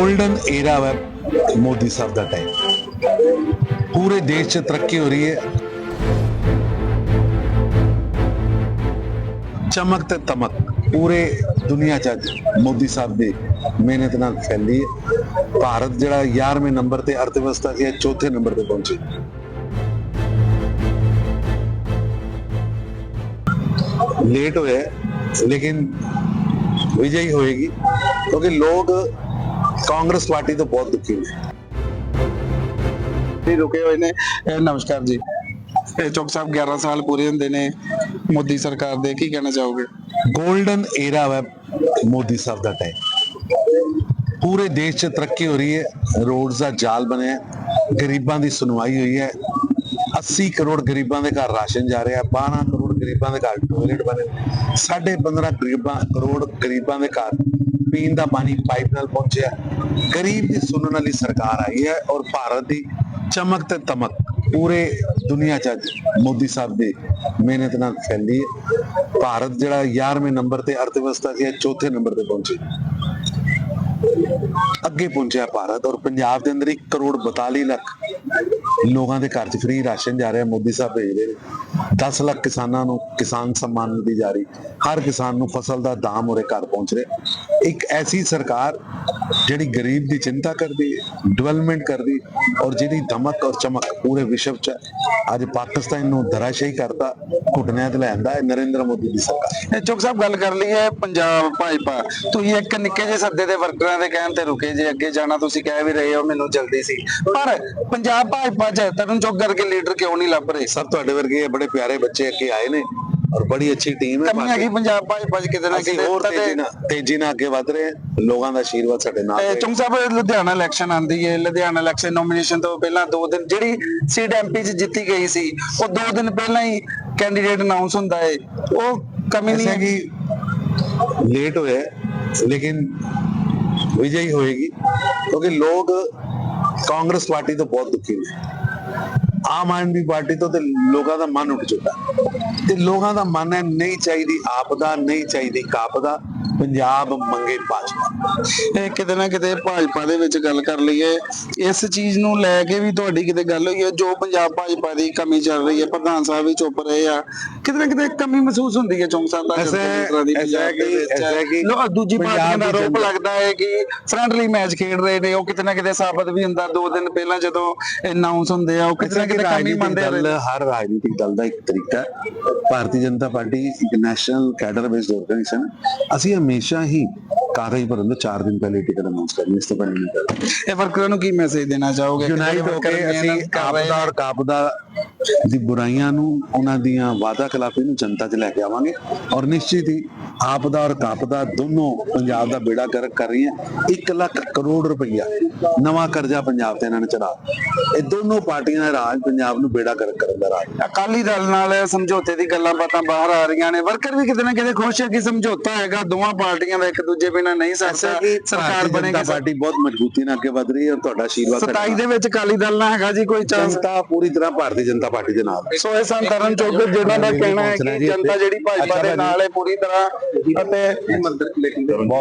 Golden ਏਰਾ ਹੈ ਮੋਦੀ ਸਾਹਿਬ ਦਾ time ਪੂਰੇ ਦੇਸ਼ 'ਚ ਤਰੱਕੀ ਹੋ ਰਹੀ ਹੈ। ਚਮਕ ਤੇ ਤਮਕ, ਪੂਰੇ ਦੁਨੀਆ 'ਚ ਮੋਦੀ ਸਾਹਿਬ ਦੇ ਮਿਹਨਤ ਨਾਲ ਫੈਲੀ ਹੈ। ਭਾਰਤ ਜਿਹੜਾ 11ਵੇਂ ਨੰਬਰ ਤੇ ਅਰਥਵਿਵਸਥਾ ਸੀ ਚੌਥੇ ਨੰਬਰ ਤੇ ਪਹੁੰਚੀ। ਲੇਟ ਹੋਇਆ, ਲੇਕਿਨ ਵਿਜਈ ਹੋਏਗੀ, ਕਿਉਂਕਿ ਲੋਕ ਕਾਂਗਰਸ ਪਾਰਟੀ ਤੋਂ ਬਹੁਤ ਦੁਖੀ ਨੇ। ਜੀ ਰੁਕੇ ਹੋਏ ਨੇ। ਨਮਸਕਾਰ ਜੀ। ਇਹ ਚੌਕ ਸਾਹਿਬ 11 ਸਾਲ ਪੂਰੇ ਹੁੰਦੇ ਨੇ। ਮੋਦੀ ਸਰਕਾਰ ਦੇ ਕੀ ਕਹਿਣਾ ਚਾਹੋਗੇ? ਗੋਲਡਨ ਏਰਾ ਹੈ ਮੋਦੀ ਸਾਹਿਬ ਦਾ ਟਾਈਮ ਪੂਰੇ ਦੇਸ਼ 'ਚ ਤਰੱਕੀ ਹੋ ਰਹੀ ਹੈ। ਰੋਡ ਦਾ ਜਾਲ ਬਣਿਆ ਗਰੀਬਾਂ ਦੀ ਸੁਣਵਾਈ ਹੋਈ ਹੈ। 80 ਕਰੋੜ ਗਰੀਬਾਂ ਦੇ ਘਰ ਰਾਸ਼ਨ ਜਾ ਰਿਹਾ 12 ਕਰੋੜ ਗਰੀਬਾਂ ਦੇ ਘਰ ਟੋਇਲਟ ਬਣੇ 15.5 ਗਰੀਬਾਂ ਕਰੋੜ ਗਰੀਬਾਂ ਦੇ ਘਰ ਪੀਣ ਦਾ ਪਾਣੀ ਪਾਈਪ ਨਾਲ ਪਹੁੰਚਿਆ। ਗਰੀਬ ਦੀ ਸੁਣਨ ਵਾਲੀ ਸਰਕਾਰ ਆਈ ਹੈ ਔਰ ਭਾਰਤ ਦੀ ਚਮਕ ਤੇ ਤਮਕ ਪੂਰੇ ਦੁਨੀਆ 'ਚ ਅੱਜ ਮੋਦੀ ਸਾਹਿਬ ਦੀ ਮਿਹਨਤ ਨਾਲ ਫੈਲੀ ਹੈ। ਭਾਰਤ ਜਿਹੜਾ 11ਵੇਂ ਨੰਬਰ ਤੇ ਅਰਥਵਿਵਸਥਾ ਸੀ ਚੌਥੇ ਨੰਬਰ ਤੇ ਪਹੁੰਚੀ। ਅੱਗੇ ਪਹੁੰਚਿਆ ਭਾਰਤ ਔਰ ਪੰਜਾਬ ਦੇ ਅੰਦਰ 1 ਕਰੋੜ 42 ਲੱਖ ਲੋਕਾਂ ਦੇ ਘਰ 'ਚ ਫ੍ਰੀ ਰਾਸ਼ਨ ਜਾ ਰਿਹਾ, ਮੋਦੀ ਸਾਹਿਬ ਭੇਜ ਰਹੇ ਨੇ। 10 ਲੱਖ ਕਿਸਾਨਾਂ ਨੂੰ ਕਿਸਾਨ ਸਨਮਾਨ ਨਿਧੀ ਜਾ ਹਰ ਕਿਸਾਨ ਨੂੰ ਫਸਲ ਦਾ ਦਾਮ ਉਹਦੇ ਘਰ ਪਹੁੰਚ ਰਿਹਾ। ਇੱਕ ਐਸੀ ਸਰਕਾਰ ਜਿਹੜੀ ਗਰੀਬ ਦੀ ਚਿੰਤਾ ਕਰਦੀ ਡਿਵੈਲਪਮੈਂਟ ਕਰਦੀ ਔਰ ਜਿਹਦੀ ਧਮਕ ਔਰ ਚਮਕ ਪੂਰੇ ਵਿਸ਼ਵ 'ਚ ਅੱਜ ਪਾਕਿਸਤਾਨ ਨੂੰ ਧਰਾਸ਼ਾਹੀ ਕਰਤਾ, ਘੁਟਨਿਆਂ ਤੇ ਲੈਂਦਾ ਹੈ ਨਰਿੰਦਰ ਮੋਦੀ ਦੀ ਸਰਕਾਰ। ਇਹ ਚੌਕ ਸਾਹਿਬ, ਗੱਲ ਕਰ ਲਈ ਹੈ ਪੰਜਾਬ ਭਾਜਪਾ। ਤੁਸੀਂ ਇੱਕ ਨਿੱਕੇ ਜਿਹੇ ਸੱਦੇ ਦੇ ਵਰਕਰਾਂ ਦੇ ਕਹਿਣ ਤੇ ਰੁਕੇ ਜੇ, ਅੱਗੇ ਜਾਣਾ ਤੁਸੀਂ ਕਹਿ ਵੀ ਰਹੇ ਹੋ, ਮੈਨੂੰ ਜਲਦੀ ਸੀ। ਪਰ ਪੰਜਾਬ ਪੰਜਾਬ ਭਾਜਪਾ ਚ ਤਰਨ ਚੌਕ ਕਰਕੇ ਲੀਡਰ ਕਿਉਂ ਨਹੀਂ ਲੱਭ ਰਹੇ? ਸਰ ਤੁਹਾਡੇ ਵਰਗੇ ਬੜੇ ਪਿਆਰੇ ਬੱਚੇ ਅੱਗੇ ਆਏ ਨੇ ਔਰ ਬੜੀ ਅੱਛੀ ਟੀਮ ਹੈ ਕਮੀ ਹੈਗੀ ਪੰਜਾਬ ਭਾਜਪਾ ਚ ਕਿਤੇ ਨਾ ਕਿਤੇ ਹੋਰ ਤੇਜ਼ੀ ਨਾਲ ਤੇਜ਼ੀ ਨਾਲ ਅੱਗੇ ਵਧ ਰਹੇ ਲੋਕਾਂ ਦਾ ਆਸ਼ੀਰਵਾਦ ਸਾਡੇ ਨਾਲ ਹੈ ਚੁੰਗ ਸਾਹਿਬ ਲੁਧਿਆਣਾ ਇਲੈਕਸ਼ਨ ਆਂਦੀ ਹੈ ਲੁਧਿਆਣਾ ਇਲੈਕਸ਼ਨ ਨੋਮੀਨੇਸ਼ਨ ਤੋਂ ਪਹਿਲਾਂ 2 ਦਿਨ ਜਿਹੜੀ ਸੀਟ ਐਮਪੀ ਚ ਜਿੱਤੀ ਗਈ ਸੀ ਉਹ ਦੋ ਦਿਨ ਪਹਿਲਾਂ ਹੀ ਕੈਂਡੀਡੇਟ ਅਨਾਉਂਸ ਹੁੰਦਾ ਹੈ ਉਹ ਕਮੀ ਨਹੀਂ ਹੈਗੀ ਲੇਟ ਹੋਇਆ ਲੇਕਿਨ ਵਿਜਈ ਹੋਏਗੀ। ਕਿਉਂਕਿ ਲੋਕ ਕਾਂਗਰਸ ਪਾਰਟੀ ਤੋਂ ਬਹੁਤ ਦੁਖੀ ਨੇ। ਆਮ ਆਦਮੀ ਪਾਰਟੀ ਤੋਂ ਤੇ ਲੋਕਾਂ ਦਾ ਮਨ ਉੱਠ ਚੁੱਕਾ। ਤੇ ਲੋਕਾਂ ਦਾ ਮਨ ਹੈ, ਨਹੀਂ ਚਾਹੀਦੀ ਆਪ ਦਾ ਨਹੀਂ ਚਾਹੀਦੀ ਕਾਪ ਦਾ ਪੰਜਾਬ ਮੰਗੇ ਭਾਜਪਾ। ਇਹ ਕਿਤੇ ਨਾ ਕਿਤੇ ਭਾਜਪਾ ਦੇ ਵਿੱਚ ਗੱਲ ਕਰ ਲਈਏ ਇਸ ਚੀਜ਼ ਨੂੰ ਲੈ ਕੇ ਵੀ ਤੁਹਾਡੀ ਕਿਤੇ ਗੱਲ ਹੋਈ ਹੈ ਜੋ ਪੰਜਾਬ ਭਾਜਪਾ ਦੀ ਕਮੀ ਚੱਲ ਰਹੀ ਹੈ ਪ੍ਰਧਾਨ ਸਾਹਿਬ ਵੀ ਚੁੱਪ ਰਹੇ ਆ ਕਿਤੇ ਨਾ ਕਿਤੇ ਕਮੀ ਮਹਿਸੂਸ ਹੁੰਦੀ ਹੈ ਚੌਂਕ ਸਾਹਿਬ ਦਾ ਲੋ ਦੂਜੀ ਪਾਰਟੀਆਂ ਦਾ ਜਨਤਾ- ਲੱਗਦਾ ਹੈ ਕਿ ਫਰੈਂਡਲੀ ਮੈਚ ਖੇਡ ਰਹੇ ਨੇ ਉਹ ਕਿਤੇ ਨਾ ਕਿਤੇ ਸਾਬਤ ਵੀ ਹੁੰਦਾ। ਦੋ ਦਿਨ ਪਹਿਲਾਂ ਜਦੋਂ ਅਨਾਉਂਸ ਹੁੰਦੇ ਆ ਉਹ ਕਿਤੇ ਨਾ ਕਿਤੇ ਕਮੀ ਮੰਨਦੇ ਰਹੇ ਹਰ ਰਾਜਨੀਤਿਕ ਦਲ ਦਾ ਇੱਕ ਤਰੀਕਾ ਭਾਰਤੀ ਜਨਤਾ ਪਾਰਟੀ ਇੱਕ ਨੈਸ਼ਨਲ ਕੈਡਰ ਬੇਸਡ ਆਰਗੇਨਾਈਜੇਸ਼ਨ ਅਸੀਂ ਹਮੇਸ਼ਾ ਹੀ ਕਾਗਜ਼ ਭਰਨ ਤੋਂ 4 ਦਿਨ ਪਹਿਲੇ ਟਿਕਟ ਅਨਾਉਂਸ ਕਰਨੀ ਇਸ ਤੋਂ ਪਹਿਲੇ ਨਹੀਂ ਇਹ ਵਰਕਰਾਂ ਨੂੰ ਕੀ ਮੈਸੇਜ ਦੇਣਾ ਚਾਹੋਗੇ? ਯੂਨਾਈਟ ਹੋ ਕੇ ਅਸੀਂ ਔਰ ਕਾਪਦਾ ਦੀ ਬੁਰਾਈਆਂ ਨੂੰ ਉਹਨਾਂ ਦੀਆਂ ਵਾਅਦਾ ਖਿਲਾਫੀ ਨੂੰ ਜਨਤਾ 'ਚ ਲੈ ਕੇ ਆਵਾਂਗੇ ਔਰ ਨਿਸ਼ਚਿਤ ਹੀ ਆਪਦਾ ਔਰ ਕਾਪਦਾ ਦੋਨੋਂ ਪੰਜਾਬ ਦਾ ਬੇੜਾ ਕਰ ਕਰ ਰਹੀਆਂ। 1 ਲੱਖ ਕਰੋੜ ਰੁਪਈਆ ਨਵਾਂ ਕਰਜ਼ਾ ਪੰਜਾਬ ਤੇ ਇਹਨਾਂ ਨੇ ਚੜਾ ਇਹ ਦੋਨੋਂ ਪਾਰਟੀਆਂ ਦਾ ਰਾਜ ਪੰਜਾਬ ਨੂੰ ਬੇੜਾ ਕਰ ਕਰਨ ਦਾ ਰਾਜ ਅਕਾਲੀ ਦਲ ਨਾਲ ਸਮਝੌਤੇ ਦੀ ਗੱਲਾਂ ਬਾਤਾਂ ਬਾਹਰ ਆ ਰਹੀਆਂ ਨੇ। ਵਰਕਰ ਵੀ ਕਿਤੇ ਨਾ ਕਿਤੇ ਖੁਸ਼ ਹੈ ਕਿ ਸਮਝੌਤਾ ਹੈਗਾ ਦੋਵਾਂ ਪਾਰਟੀਆਂ ਦਾ ਇੱਕ ਦੂਜੇ ਬਿਨਾਂ ਨਹੀਂ ਕਿ ਸਰਕਾਰ ਬਣੇਗੀ ਪਾਰਟੀ ਬਹੁਤ ਮਜ਼ਬੂਤੀ ਨਾਲ ਅੱਗੇ ਵਧ ਰਹੀ ਹੈ ਔਰ ਤੁਹਾਡਾ ਆਸ਼ੀਰਵਾਦ ਸਾਡੇ 27 ਦੇ ਵਿੱਚ ਅਕਾਲੀ ਦਲ ਨਾਲ ਹੈਗਾ ਜੀ ਕੋਈ। ਚਾਂਸ। ਜਨਤਾ ਪੂਰੀ ਤਰ੍ਹਾਂ ਭਾਰਤੀ ਜਨਤਾ ਪਾਰਟੀ ਦੇ ਨਾਲ। ਸੋ ਇਹ ਸਨ ਤਰਨ ਚੌਧਰ ਜਿਹਨਾਂ ਦਾ ਕਹਿਣਾ ਹੈ ਕਿ ਜਨਤਾ ਜਿਹੜੀ ਭਾਜਪਾ ਦੇ ਨਾਲ ਹੈ ਪੂਰੀ ਤਰ੍ਹਾਂ ਅਤੇ ਬਹੁਤ